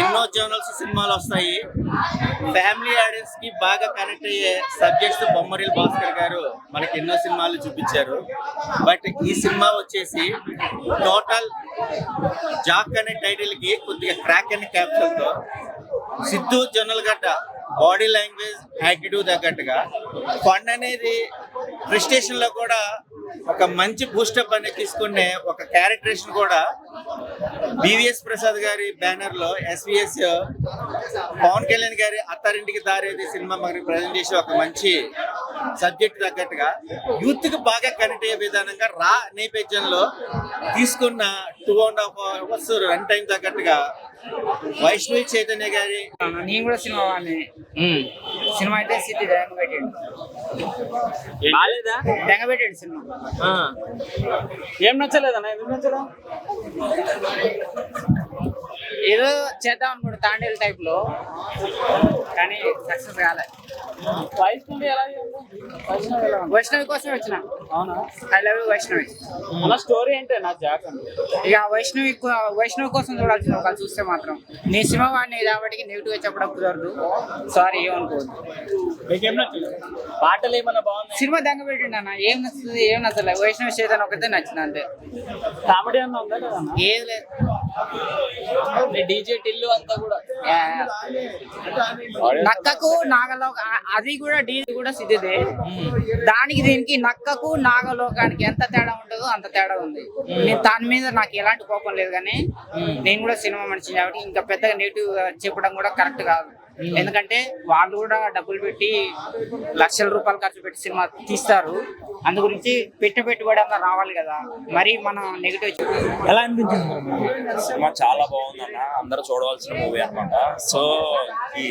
ఎన్నో జర్నల్స్ సినిమాలు వస్తాయి. ఫ్యామిలీ ఆడియన్స్కి బాగా కనెక్ట్ అయ్యే సబ్జెక్ట్స్ బొమ్మరిల్ భాస్కర్ గారు మనకి ఎన్నో సినిమాలు చూపించారు. బట్ ఈ సినిమా వచ్చేసి టోటల్ జాక్ అనే టైటిల్కి కొద్దిగా క్రాక్ అనే క్యాప్షన్తో సిద్ధు గట్ట బాడీ లాంగ్వేజ్ యాటిట్యూడ్ తగ్గట్టుగా ఫండ్ అనేది ప్రిస్టేషన్లో కూడా ఒక మంచి బూస్టప్ అనేది తీసుకునే ఒక క్యారెక్టరేషన్ కూడా బివిఎస్ ప్రసాద్ గారి బ్యానర్లో ఎస్విఎస్ పవన్ కళ్యాణ్ గారి అత్తారింటికి దారేది సినిమా మనకి ప్రజెంట్ చేసి ఒక మంచి సబ్జెక్ట్ తగ్గట్టుగా యూత్కి బాగా కనెక్ట్ అయ్యే విధానంగా రా నేపథ్యంలో తీసుకున్న two and half hours run time తగ్గట్టుగా వైష్ణవి చైతన్య గారి? నేను కూడా సినిమా వాడిని. సినిమా అయితే సిద్ధి దెంగ పెట్టాడు. బాలేదా? దెంగ పెట్టాడు సినిమా. ఆ. ఏం నచ్చలేదన్నా? ఎందుకు నచ్చదా ఏదో చేద్దాం అనుకుంటు తాండేల్ టైప్లో. కానీ సక్సెస్ కాలే. వైష్ణవి ఎలా? వైష్ణవి కోసమే వచ్చిన. అవునా? I love you Vaishnavi. అన్న స్టోరీ ఏంటి నా జాక్ ఇక వైష్ణవి వైష్ణవి కోసం చూడాల్సింది ఒకళ్ళు చూస్తే మాత్రం. నీ సినిమా వాడిని కాబట్టి నెగిటివ్గా చెప్పడం కుదరదు. సారీ ఏమనుకోవద్దు. మీకేం పాటలు ఏమన్నా బాగున్నాయి? సినిమా దెంగ పెట్టిండు అన్న. ఏం నచ్చుతుంది ఏం నచ్చలేదు వైష్ణవి చేతన్ ఒకటే నచ్చింది అంతే. కామెడీ అన్న ఉందా? ఏది లేదు. డీజే టిల్లు అంతా కూడా. నక్కకు నాగలో అది కూడా డీ కూడా సిద్ధిదే. దానికి దీనికి నక్కకు నాగలోకానికి ఎంత తేడా ఉంటుందో అంత తేడా ఉంది. నేను దాని మీద నాకు ఎలాంటి కోపం లేదు కానీ నేను కూడా సినిమా మనిషి కాబట్టి ఇంకా పెద్దగా నెగిటివ్ చెప్పడం కూడా కరెక్ట్ కాదు. ఎందుకంటే వాళ్ళు కూడా డబ్బులు పెట్టి లక్షల రూపాయలు ఖర్చు పెట్టి సినిమా తీస్తారు. అందు గురించి పెట్ట పెట్టుబడి అన్న రావాలి కదా. మరి మనం నెగిటివ్ ఎలా అనిపించింది సినిమా చాలా బాగుందన్న. అందరూ చూడవలసిన మూవీ అన్నమాట. సో ఈ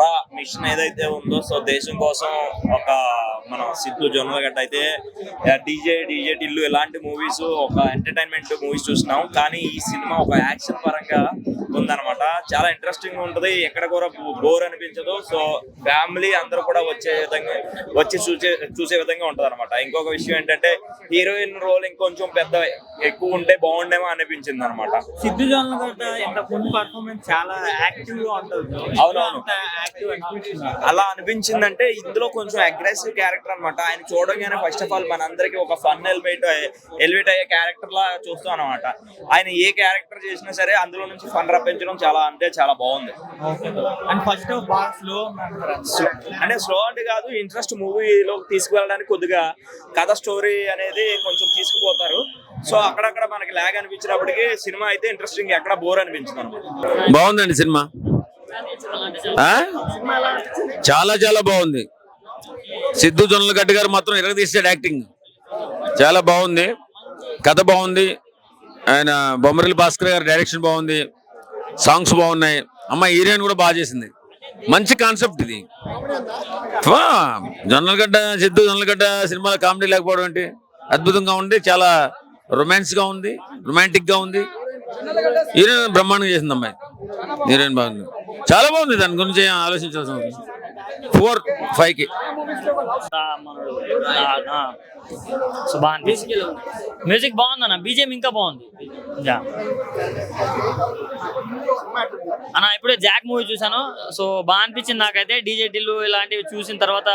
రా మిషన్ ఏదైతే ఉందో సో దేశం కోసం ఒక మన సిద్ధు జొన్నలగడ్డ అయితే డీజే డీజే టిల్లు ఇలాంటి మూవీస్ ఒక ఎంటర్టైన్మెంట్ మూవీస్ చూసినాం. కానీ ఈ సినిమా ఒక యాక్షన్ పరంగా ఉందన్నమాట. చాలా ఇంట్రెస్టింగ్ ఉంటుంది. ఎక్కడ కూడా బోర్ అనిపించదు. సో ఫ్యామిలీ అందరూ కూడా వచ్చే విధంగా వచ్చి చూసే చూసే విధంగా ఉంటుంది అనమాట ఇంకొక విషయం ఏంటంటే హీరోయిన్ రోల్ ఇంకొంచెం పెద్ద ఎక్కువ ఉంటే బాగుండేమో అనిపించింది అనమాట సిద్ధు ఇంత పర్ఫార్మెన్స్ చాలా యాక్టివ్గా ఉంటుంది. అవునవును. యాక్టివ్ అనిపించింది. అలా అనిపించిందంటే ఇందులో కొంచెం అగ్రెసివ్ క్యారెక్టర్ అన్నమాట. ఆయన చూడగానే ఫస్ట్ ఆఫ్ ఆల్ మనందరికి ఒక ఫన్ ఎలివేట్ ఎలివేట్ అయ్యే క్యారెక్టర్ లా చూస్తాం అనమాట ఆయన ఏ క్యారెక్టర్ చేసినా సరే అందులో నుంచి ఫన్ రప్పించడం చాలా అంటే చాలా బాగుంది. అండ్ ఫస్ట్ బాగా స్లో అంటే స్లో అంటే కాదు ఇంట్రెస్ట్ మూవీలో తీసుకువెళ్ళడానికి కొద్దిగా కథ స్టోరీ అనేది కొంచెం తీసుకుపోతారు. సో అక్కడక్కడ మనకి లాగ్ అనిపించినప్పటికీ సినిమా అయితే ఇంట్రెస్టింగ్ ఎక్కడ బోర్ అనిపించింది బాగుందండి సినిమా. ఆ? చాలా చాలా బాగుంది. సిద్ధు జొన్నలగడ్డ గారు మాత్రం ఎరగదీసాడు యాక్టింగ్ చాలా బాగుంది. కథ బాగుంది. ఆయన బొమ్మరిల్లి భాస్కర్ గారి డైరెక్షన్ బాగుంది. సాంగ్స్ బాగున్నాయి. అమ్మ హీరోయిన్ కూడా బాగా చేసింది. మంచి కాన్సెప్ట్ ఇది. జొన్నలగడ్డ సిద్ధు జొన్నలగడ్డ సినిమాలో కామెడీ లేకపోవడం ఏంటి? అద్భుతంగా ఉండి చాలా రొమాన్స్గా ఉంది రొమాంటిక్గా ఉంది. హీరోయిన్ బ్రహ్మాండంగా చేసింది అమ్మాయి. హీరోయిన్ బాగుంది. చాలా బాగుంది దాని గురించి ఆలోచించాల్సిన ఫోర్ ఫైవ్కి సో మ్యూజిక్ బాగుంది అన్న బీజేం ఇంకా బాగుంది. అన్న ఇప్పుడే జాక్ మూవీ చూసాను సో బాగా అనిపించింది నాకైతే. డీజే టిల్లు ఇలాంటివి చూసిన తర్వాత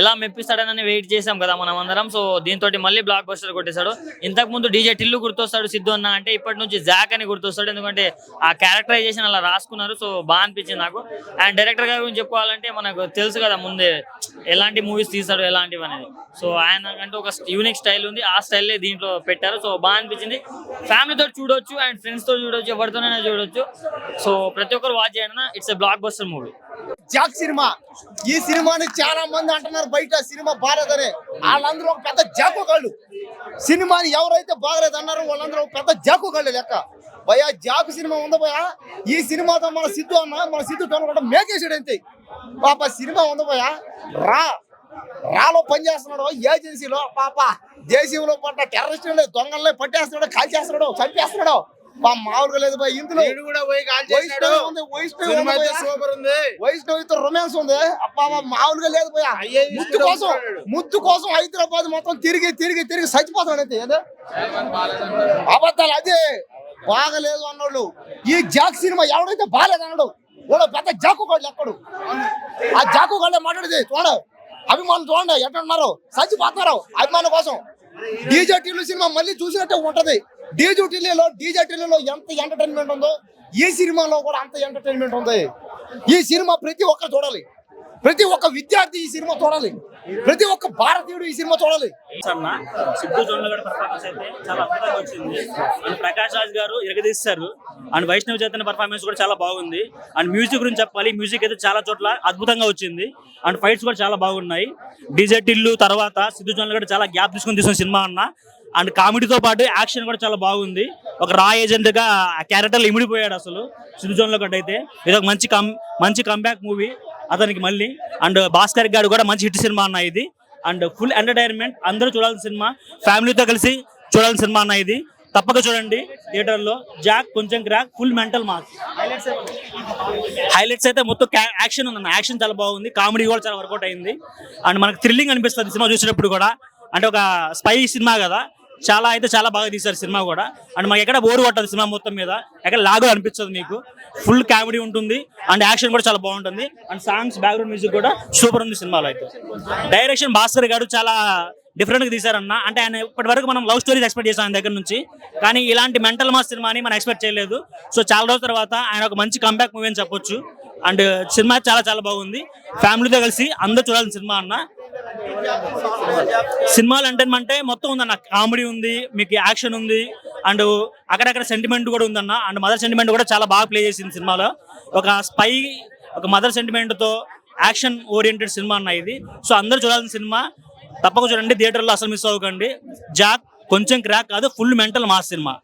ఎలా మెప్పిస్తాడనని వెయిట్ చేసాం కదా మనం అందరం. సో దీంతో మళ్ళీ బ్లాక్ బస్టర్ కొట్టేశాడు. ఇంతకు ముందు డీజే టిల్లు గుర్తొస్తాడు సిద్ధు అన్న అంటే ఇప్పటి నుంచి జాక్ అని గుర్తొస్తాడు. ఎందుకంటే ఆ క్యారెక్టరైజేషన్ అలా రాసుకున్నారు. సో బాగా అనిపించింది నాకు. అండ్ డైరెక్టర్ గారి గురించి చెప్పుకోవాలంటే మనకు తెలుసు కదా ముందే ఎలాంటి మూవీస్ తీస్తాడు ఎలాంటివి అనేది. సో ఆయన అంటే ఒక యూనిక్ స్టైల్ ఉంది. ఆ స్టైల్ దీంట్లో పెట్టారు. సో బాగా అనిపించింది. ఫ్యామిలీతో చూడొచ్చు అండ్ ఫ్రెండ్స్తో చూడొచ్చు ఎవరితోనైనా చూడొచ్చు. సో ప్రతి ఒక్కరు వాచ్ చేయండి it's block buster movie Jack cinema. ఈ సినిమాని చాలా మంది అంటున్నారు బయట సినిమా బాగాలేదని. వాళ్ళందరూ ఒక పెద్ద జాకు సినిమాని ఎవరైతే బాగలేదు అన్నారో వాళ్ళందరూ ఒక పెద్ద జాకు లెక్క. భయ జాకు సినిమా ఉందా భయ ఈ సినిమాతో మన సిద్ధు అన్న మన సిద్ధు కూడా మేకేసాడు అంతే. పాప సినిమా ఉందా భయ రా. రాలో పని చేస్తున్నాడు ఏజెన్సీలో. పాప దేశంలో పడ్డ టెర్రరిస్టులే దొంగల్ని పట్టేస్తున్నాడు కాల్చేస్తున్నాడు చంపేస్తున్నాడు. మామూలుగా లేదు ఇందులో కూడా పోయి కాల్. సూపర్ ఉంది. వైష్ణవితో రొమాన్స్ ఉంది. అబ్బా మామూలుగా లేదు పోయా ముద్దు కోసం ముద్దు కోసం హైదరాబాద్ మొత్తం తిరిగి తిరిగి తిరిగి చచ్చిపోతాడు అంతే ఏదో? అబద్ధాలు అదే. బాగలేదు అన్నాడు ఈ జాక్ సినిమా ఎవడైతే బాగాలేదు అన్నాడు? వాడు పెద్ద జాకు గాడు ఎక్కడు? ఆ జాకు గాడే మాట్లాడేది చూడ. అభిమానం చూడండి ఎట్లా ఉన్నారు చచ్చిపోతున్నారు అభిమానం కోసం. డీజే టీలు సినిమా మళ్ళీ చూసినట్టే ఉంటది. డీజే టీలీలో డీజే టీలీలో ఎంత ఎంటర్టైన్మెంట్ ఉందో ఈ సినిమాలో కూడా అంత ఎంటర్టైన్మెంట్ ఉంది. ఈ సినిమా ప్రతి ఒక్కరు చూడాలి. ప్రతి ఒక్క విద్యార్థి ఈ సినిమా చూడాలి. ప్రతి ఒక్క భారతీయుడు ఈ సినిమా చూడాలి. సిద్ధు జొన్నగడ పర్ఫార్మెన్స్ అయితే చాలా అద్భుతంగా వచ్చింది. అండ్ ప్రకాష్ రాజ్ గారు ఇరగదీస్తారు అండ్ వైష్ణవ్ చైతన్య పర్ఫార్మెన్స్ కూడా చాలా బాగుంది. అండ్ మ్యూజిక్ గురించి చెప్పాలి మ్యూజిక్ అయితే చాలా చోట్ల అద్భుతంగా వచ్చింది. అండ్ ఫైట్స్ కూడా చాలా బాగున్నాయి. డీజే టిల్లు తర్వాత సిద్ధు జొన్నగడ చాలా గ్యాప్ తీసుకొని తీసిన సినిమా అన్న. అండ్ కామెడీతో పాటు యాక్షన్ కూడా చాలా బాగుంది. ఒక రా ఏజెంట్గా ఆ ఇమిడిపోయాడు అసలు సిద్ధు జొన్నగడ్డ అయితే. ఇది ఒక మంచి కం మంచి కంబ్యాక్ మూవీ అతనికి మళ్ళీ. అండ్ భాస్కర్ గారు కూడా మంచి హిట్ సినిమా అన్న ఇది. అండ్ ఫుల్ ఎంటర్టైన్మెంట్ అందరూ చూడాల్సిన సినిమా. ఫ్యామిలీతో కలిసి చూడాల్సిన సినిమా అన్న ఇది. తప్పక చూడండి థియేటర్లో జాక్ కొంచెం crack full mental marks highlights అయితే మొత్తం యాక్షన్ ఉందన్న. యాక్షన్ చాలా బాగుంది. కామెడీ కూడా చాలా వర్కౌట్ అయింది. అండ్ మనకు థ్రిల్లింగ్ అనిపిస్తుంది సినిమా చూసినప్పుడు కూడా. అంటే ఒక స్పై సినిమా కదా. చాలా అయితే చాలా బాగా తీశారు సినిమా కూడా. అండ్ మాకు ఎక్కడ బోర్ కొట్టదు సినిమా మొత్తం మీద. ఎక్కడ లాగు అనిపించదు మీకు. ఫుల్ కామెడీ ఉంటుంది. అండ్ యాక్షన్ కూడా చాలా బాగుంటుంది. అండ్ సాంగ్స్ బ్యాక్గ్రౌండ్ మ్యూజిక్ కూడా సూపర్ ఉంది సినిమాలో అయితే. డైరెక్షన్ భాస్కర్ గారు చాలా డిఫరెంట్గా తీశారన్న. అంటే ఆయన ఇప్పటి వరకు మనం లవ్ స్టోరీస్ ఎక్స్పెక్ట్ చేసాం ఆయన దగ్గర నుంచి. కానీ ఇలాంటి మెంటల్ మాస్ సినిమాని మనం ఎక్స్పెక్ట్ చేయలేదు. సో చాలా రోజుల తర్వాత ఆయన ఒక మంచి కంబ్యాక్ మూవీ అని చెప్పొచ్చు. అండ్ సినిమా చాలా చాలా బాగుంది. ఫ్యామిలీతో కలిసి అందరూ చూడాల్సిన సినిమా అన్న. సినిమాలు అంటే మొత్తం ఉందన్న. కామెడీ ఉంది మీకు యాక్షన్ ఉంది అండ్ అక్కడక్కడ సెంటిమెంట్ కూడా ఉందన్న. అండ్ మదర్ సెంటిమెంట్ కూడా చాలా బాగా ప్లే చేసింది సినిమాలో. ఒక స్పై ఒక మదర్ సెంటిమెంట్తో యాక్షన్ ఓరియంటెడ్ సినిమా అన్న ఇది. సో అందరూ చూడాల్సిన సినిమా. తప్పక చూడండి థియేటర్లో అసలు మిస్ అవ్వకండి. జాక్ కొంచెం క్రాక్ కాదు ఫుల్ మెంటల్ మాస్ సినిమా.